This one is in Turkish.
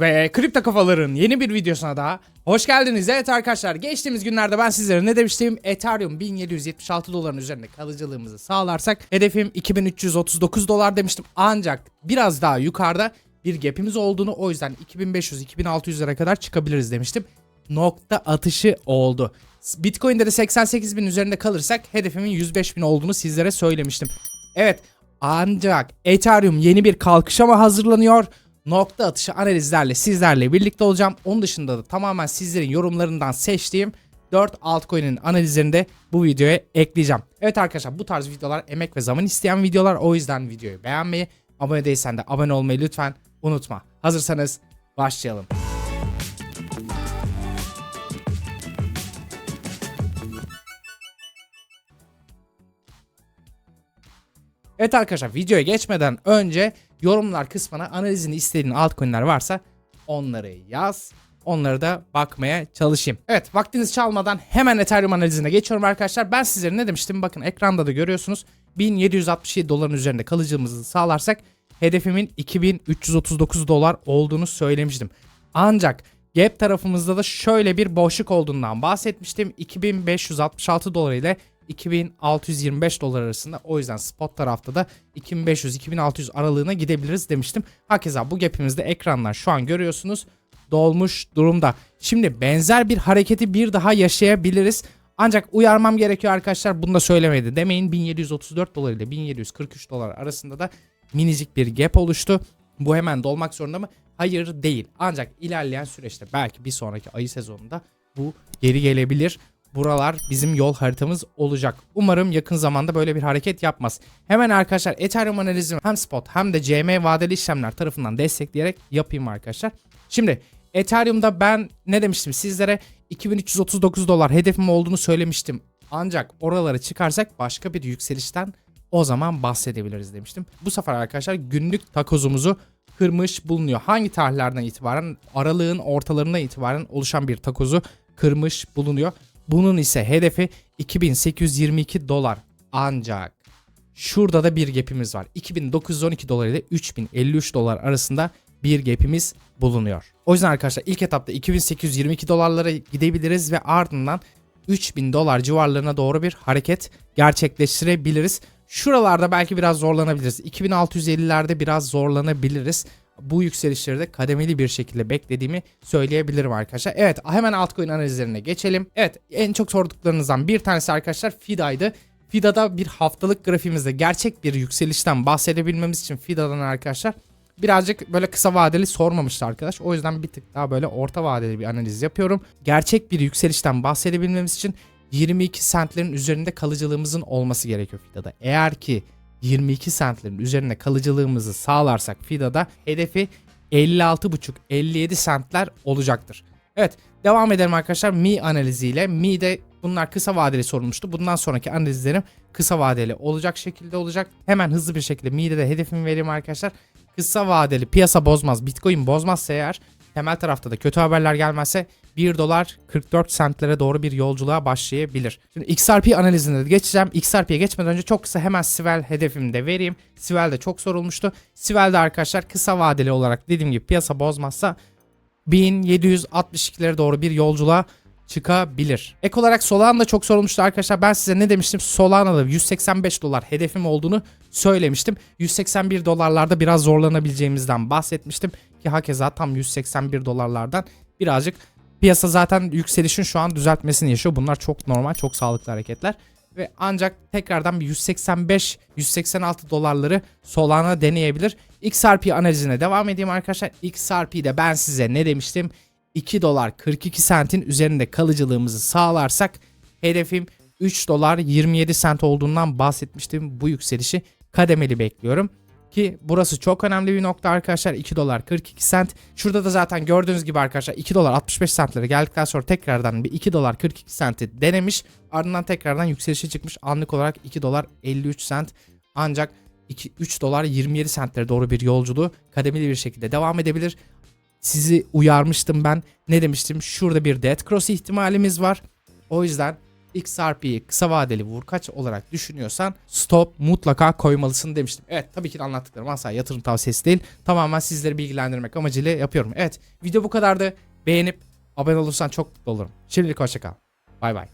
Ve Kripto Kafaların yeni bir videosuna daha hoş geldiniz. Evet arkadaşlar geçtiğimiz günlerde ben sizlere ne demiştim? Ethereum 1776 doların üzerinde kalıcılığımızı sağlarsak hedefim 2339 dolar demiştim. Ancak biraz daha yukarıda bir gap'imiz olduğunu o yüzden 2500-2600'lere kadar çıkabiliriz demiştim. Nokta atışı oldu. Bitcoin'de de 88 bin üzerinde kalırsak hedefimin 105 bin olduğunu sizlere söylemiştim. Evet ancak Ethereum yeni bir kalkışa mı hazırlanıyor? Nokta atışı analizlerle sizlerle birlikte olacağım. Onun dışında da tamamen sizlerin yorumlarından seçtiğim 4 altcoin'in analizlerini de bu videoya ekleyeceğim. Evet arkadaşlar bu tarz videolar emek ve zaman isteyen videolar. O yüzden videoyu beğenmeyi, abone değilsen de abone olmayı lütfen unutma. Hazırsanız başlayalım. Evet arkadaşlar videoya geçmeden önce yorumlar kısmına analizini istediğin altcoin'ler varsa onları yaz. Onları da bakmaya çalışayım. Evet vaktiniz çalmadan hemen Ethereum analizine geçiyorum arkadaşlar. Ben sizlere ne demiştim? Bakın ekranda da görüyorsunuz. 1767 doların üzerinde kalıcılığımızı sağlarsak hedefimin 2339 dolar olduğunu söylemiştim. Ancak Gap tarafımızda da şöyle bir boşluk olduğundan bahsetmiştim. 2566 dolar ile 2625 dolar arasında. O yüzden spot tarafta da 2500-2600 aralığına gidebiliriz demiştim. Hakeza bu gap'imizde ekranlar şu an görüyorsunuz dolmuş durumda. Şimdi benzer bir hareketi bir daha yaşayabiliriz. Ancak uyarmam gerekiyor arkadaşlar. Bunu da söylemedi. Demeyin 1734 dolar ile 1743 dolar arasında da minicik bir gap oluştu. Bu hemen dolmak zorunda mı? Hayır değil. Ancak ilerleyen süreçte belki bir sonraki ayı sezonunda bu geri gelebilir. Buralar bizim yol haritamız olacak. Umarım yakın zamanda böyle bir hareket yapmaz. Hemen arkadaşlar Ethereum analizimi hem spot hem de CM vadeli işlemler tarafından destekleyerek yapayım arkadaşlar. Şimdi Ethereum'da ben ne demiştim sizlere 2339 dolar hedefim olduğunu söylemiştim. Ancak oraları çıkarsak başka bir yükselişten o zaman bahsedebiliriz demiştim. Bu sefer arkadaşlar günlük takozumuzu kırmış bulunuyor. Hangi tarihlerden itibaren? Aralığın ortalarından itibaren oluşan bir takozu kırmış bulunuyor. Bunun ise hedefi 2822 dolar. Ancak şurada da bir gap'imiz var. 2912 dolar ile 3053 dolar arasında bir gap'imiz bulunuyor. O yüzden arkadaşlar ilk etapta 2822 dolarlara gidebiliriz ve ardından 3000 dolar civarlarına doğru bir hareket gerçekleştirebiliriz. Şuralarda belki biraz zorlanabiliriz. 2650'lerde biraz zorlanabiliriz. Bu yükselişleri de kademeli bir şekilde beklediğimi söyleyebilirim arkadaşlar. Evet hemen altcoin analizlerine geçelim. Evet en çok sorduklarınızdan bir tanesi arkadaşlar FIDA'ydı. FIDA'da bir haftalık grafiğimizde gerçek bir yükselişten bahsedebilmemiz için FIDA'dan arkadaşlar birazcık böyle kısa vadeli sormamıştı arkadaş. O yüzden bir tık daha böyle orta vadeli bir analiz yapıyorum. Gerçek bir yükselişten bahsedebilmemiz için 22 centlerin üzerinde kalıcılığımızın olması gerekiyor FIDA'da. Eğer ki 22 centlerin üzerinde kalıcılığımızı sağlarsak FIDA'da hedefi 56,5-57 centler olacaktır. Evet devam edelim arkadaşlar Mi analiziyle. Mi'de bunlar kısa vadeli sorulmuştu. Bundan sonraki analizlerim kısa vadeli olacak şekilde olacak. Hemen hızlı bir şekilde Mi'de de hedefimi vereyim arkadaşlar. Kısa vadeli piyasa bozmaz, Bitcoin bozmazsa eğer temel tarafta da kötü haberler gelmezse 1 dolar 44 centlere doğru bir yolculuğa başlayabilir. Şimdi XRP analizine de geçeceğim. XRP'ye geçmeden önce çok kısa hemen Svel hedefimi de vereyim. Svel de çok sorulmuştu. Svel'de arkadaşlar kısa vadeli olarak dediğim gibi piyasa bozmazsa 1762'lere doğru bir yolculuğa çıkabilir. Ek olarak Solana da çok sorulmuştu arkadaşlar. Ben size ne demiştim? Solana'da 185 dolar hedefim olduğunu söylemiştim. 181 dolarlarda biraz zorlanabileceğimizden bahsetmiştim. Ki hakeza tam 181 dolarlardan birazcık piyasa zaten yükselişin şu an düzeltmesini yaşıyor. Bunlar çok normal, çok sağlıklı hareketler. Ve ancak tekrardan bir 185-186 dolarları Solana deneyebilir. XRP analizine devam edeyim arkadaşlar. XRP'de ben size ne demiştim? 2 dolar 42 sentin üzerinde kalıcılığımızı sağlarsak hedefim 3 dolar 27 sent olduğundan bahsetmiştim. Bu yükselişi kademeli bekliyorum. Ki burası çok önemli bir nokta arkadaşlar. 2 dolar 42 sent. Şurada da zaten gördüğünüz gibi arkadaşlar 2 dolar 65 sentlere geldikten sonra tekrardan bir 2 dolar 42 senti denemiş. Ardından tekrardan yükselişe çıkmış. Anlık olarak 2 dolar 53 sent. Ancak 2, 3 dolar 27 sentlere doğru bir yolculuğu kademeli bir şekilde devam edebilir. Sizi uyarmıştım ben. Ne demiştim? Şurada bir dead cross ihtimalimiz var. O yüzden XRP'yi kısa vadeli vurkaç olarak düşünüyorsan stop mutlaka koymalısın demiştim. Evet tabii ki de anlattıklarım asla yatırım tavsiyesi değil. Tamamen sizleri bilgilendirmek amacıyla yapıyorum. Evet video bu kadardı. Beğenip abone olursan çok mutlu olurum. Şimdilik hoşçakal. Bay bay.